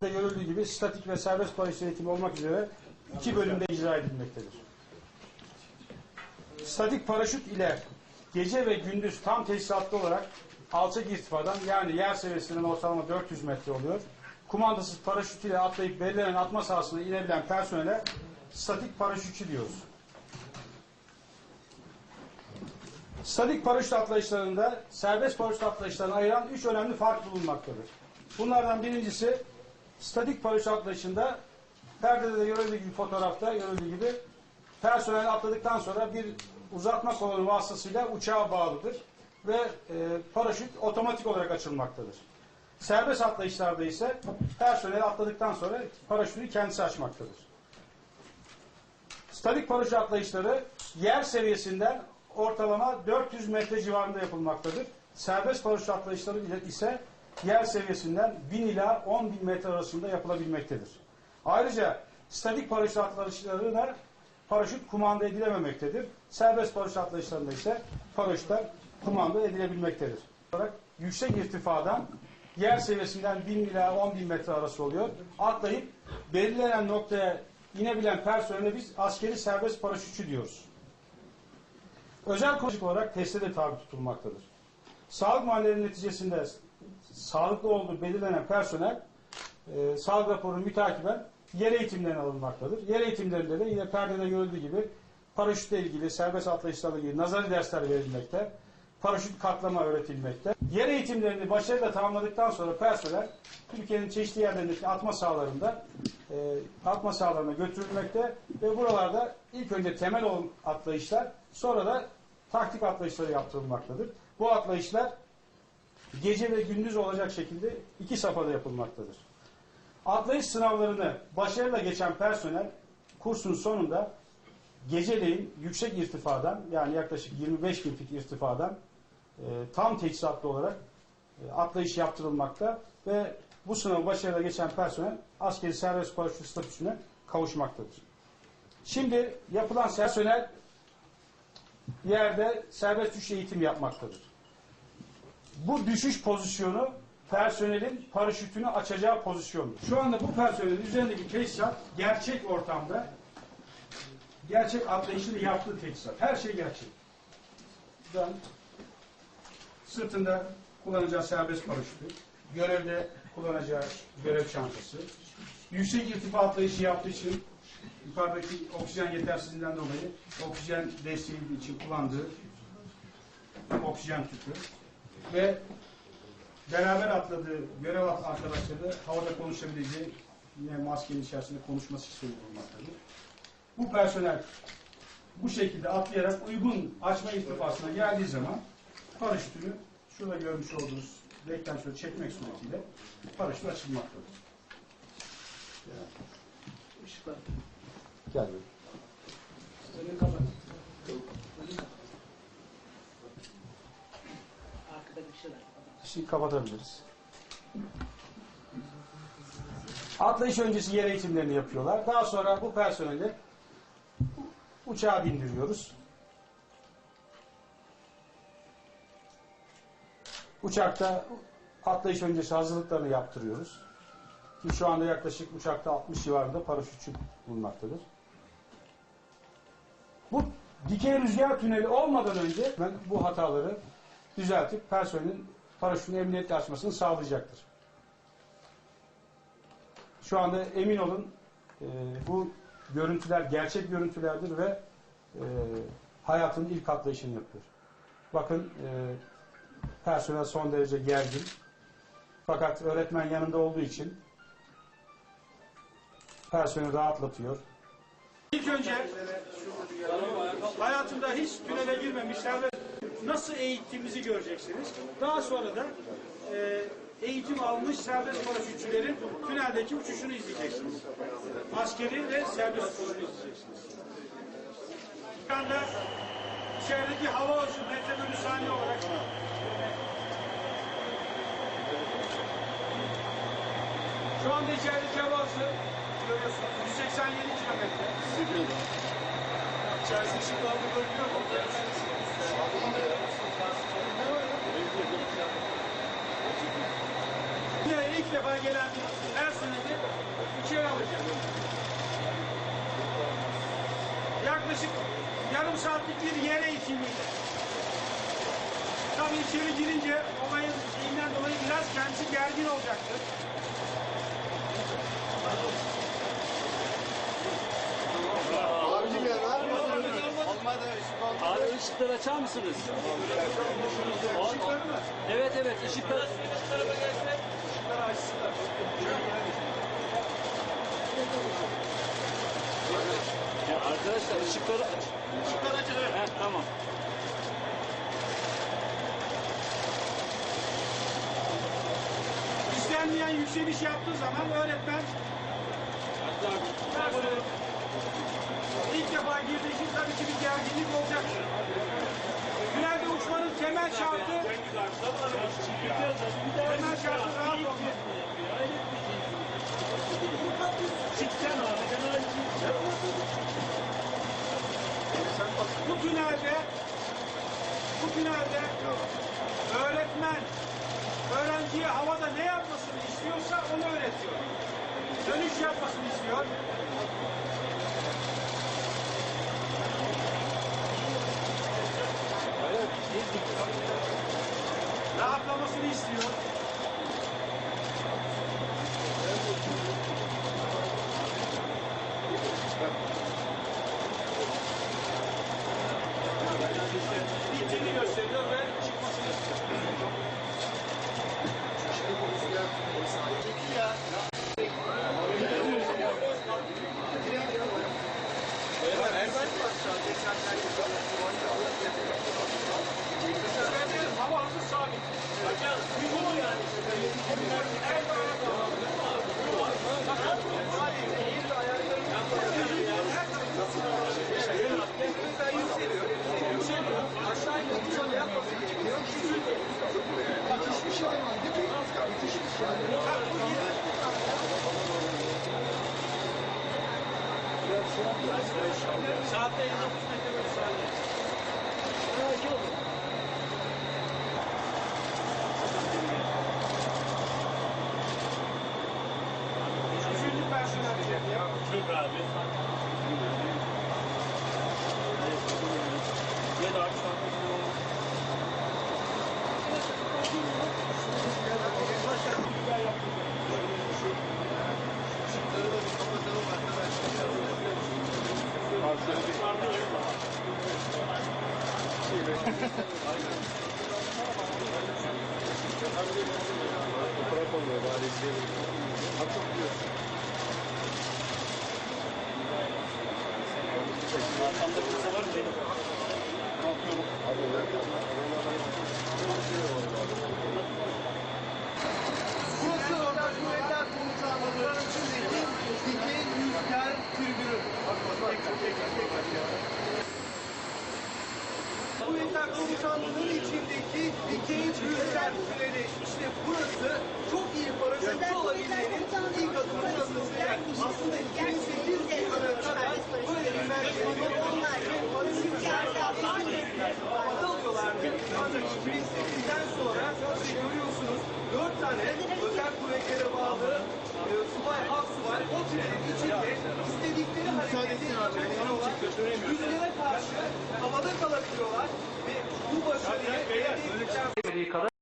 paraşütte görüldüğü gibi statik ve serbest paraşüt eğitimi olmak üzere iki bölümde icra edilmektedir. Statik paraşüt ile gece ve gündüz tam tesisatlı olarak alçak irtifadan yani yer seviyesinden ortalama 400 metre oluyor. Kumandasız paraşüt ile atlayıp belirlenen atma sahasına inebilen personele statik paraşütçü diyoruz. Statik paraşüt atlayışlarında serbest paraşüt atlayışlarını ayıran üç önemli fark bulunmaktadır. Bunlardan birincisi statik paraşüt atlayışında perdede de görüldüğü gibi fotoğrafta görüldüğü gibi personel atladıktan sonra bir uzatma kolonu vasıtasıyla uçağa bağlıdır ve e, paraşüt otomatik olarak açılmaktadır. Serbest atlayışlarda ise personel atladıktan sonra paraşütü kendisi açmaktadır. Statik paraşüt atlayışları yer seviyesinden ortalama 400 metre civarında yapılmaktadır. Serbest paraşüt atlayışları ise yer seviyesinden 1000 ila 10 bin metre arasında yapılabilmektedir. Ayrıca statik paraşüt atlayışlarına paraşüt kumanda edilememektedir. Serbest paraşüt atlayışlarında ise paraşütler kumanda edilebilmektedir. Olarak yüksek irtifadan yer seviyesinden 1000 ila 10 bin metre arası oluyor. Atlayıp belirlenen noktaya inebilen personele biz askeri serbest paraşütçü diyoruz. Özel koşuk olarak teste de tabi tutulmaktadır. Sağlık muayenelerinin neticesinde sağlıklı olduğu belirlenen personel e, sağlık raporunu mütakiben yer eğitimlerine alınmaktadır. Yer eğitimlerinde de yine perdede görüldüğü gibi paraşütle ilgili, serbest atlayışlarla ilgili nazari dersler verilmekte. Paraşüt katlama öğretilmekte. Yer eğitimlerini başarıyla tamamladıktan sonra personel Türkiye'nin çeşitli yerlerindeki atma sahalarında e, atma sahalarına götürülmekte ve buralarda ilk önce temel olan atlayışlar sonra da taktik atlayışları yaptırılmaktadır. Bu atlayışlar gece ve gündüz olacak şekilde iki safhada yapılmaktadır. Atlayış sınavlarını başarıyla geçen personel kursun sonunda geceleyin yüksek irtifadan yani yaklaşık 25 bin fit irtifadan e, tam teçhizatlı olarak e, atlayış yaptırılmakta ve bu sınavı başarıyla geçen personel askeri serbest paraşüt statüsüne kavuşmaktadır. Şimdi yapılan personel yerde serbest düşüş eğitim yapmaktadır. Bu düşüş pozisyonu personelin paraşütünü açacağı pozisyondur. Şu anda bu personelin üzerindeki teçhizat gerçek ortamda gerçek atlayışını yaptığı teçhizat. Her şey gerçek. Buradan sırtında kullanacağı serbest paraşütü, görevde kullanacağı görev çantası, yüksek irtifa atlayışı yaptığı için yukarıdaki oksijen yetersizliğinden dolayı oksijen desteği için kullandığı oksijen tüpü ve beraber atladığı görev arkadaşları havada konuşabileceği yine maskenin içerisinde konuşması için bulunmaktadır. Bu personel bu şekilde atlayarak uygun açma irtifasına geldiği zaman paraşütünü şurada görmüş olduğunuz direkten şöyle çekmek suretiyle paraşüt açılmaktadır. Işıklar. Gel. Önünü kapat. Şimdi kapatabiliriz. Atlayış öncesi yer eğitimlerini yapıyorlar. Daha sonra bu personeli uçağa bindiriyoruz. Uçakta atlayış öncesi hazırlıklarını yaptırıyoruz. Ki şu anda yaklaşık uçakta 60 civarında paraşütçü bulunmaktadır. Bu dikey rüzgar tüneli olmadan önce ben bu hataları düzeltip personelin paraşütünü emniyetle açmasını sağlayacaktır. Şu anda emin olun e, bu görüntüler gerçek görüntülerdir ve e, hayatının ilk atlayışını yapıyor. Bakın e, personel son derece gergin. Fakat öğretmen yanında olduğu için personeli rahatlatıyor. İlk önce hayatımda hiç tünele girmemişler ve nasıl eğittiğimizi göreceksiniz. Daha sonra da e, eğitim almış serbest paraşütçülerin tüneldeki uçuşunu izleyeceksiniz. Askeri ve serbest uçuşunu izleyeceksiniz. Şu anda içerideki hava hızı metre bölü saniye olarak şu anda içerideki hava hızı görüyorsunuz 187 kilometre. İçerisi şimdi aldı görünüyor mu? Buraya ilk defa gelen bir Ersin'i içeri alacağım. Yaklaşık yarım saatlik bir yere içindeydi. Tabii içeri girince olayın şeyinden dolayı biraz kendisi gergin olacaktır. Işıkları açar mısınız? Işıkları mı? Evet evet ışıklar. Ya arkadaşlar ışıkları aç. Işıkları açın evet. Heh, tamam. İstenmeyen yükseliş yaptığı zaman öğretmen ilk defa girdiği için tabii ki bir gerginlik olacaktır. Temel şartı temel şartı rahat olmak. Bu tünelde bu tünelde öğretmen öğrenciye havada ne yapmasını istiyorsa onu öğretiyor. Dönüş yapmasını istiyor. Rahatlamasını istiyor. Bittiğini gösteriyor ve çıkmasını istiyor. Hava hızı sabit. Uygun yani. Saatte 59 metre bölü saniye. Üçüncü personel. Çok abi. Ya da abi Fotoğraf olmuyor bari izleyelim. Hatırlıyorsun. Arkamda kimse var mı benim? Burası Orta Kuvvetler Komutanlığı'nın içindeki dikey rüzgar türbürü. Kuvvetler Komutanlığı'nın içindeki dikey rüzgar türbürü. İşte burası çok iyi paraşütçü olabilmenin ilk adımı noktası. Yani aslında 2008 yılına kadar böyle bir merkezde onlar paraşütçü havada alıyorlardı. Ancak 2008'den sonra görüyorsunuz 4 tane özel kuvvetlere bağlı e, subay, subay o tünelin içinde istedikleri hareketi yapabiliyorlar. Rüzgara karşı havada kalabiliyorlar ve bu başarıyı elde ettikten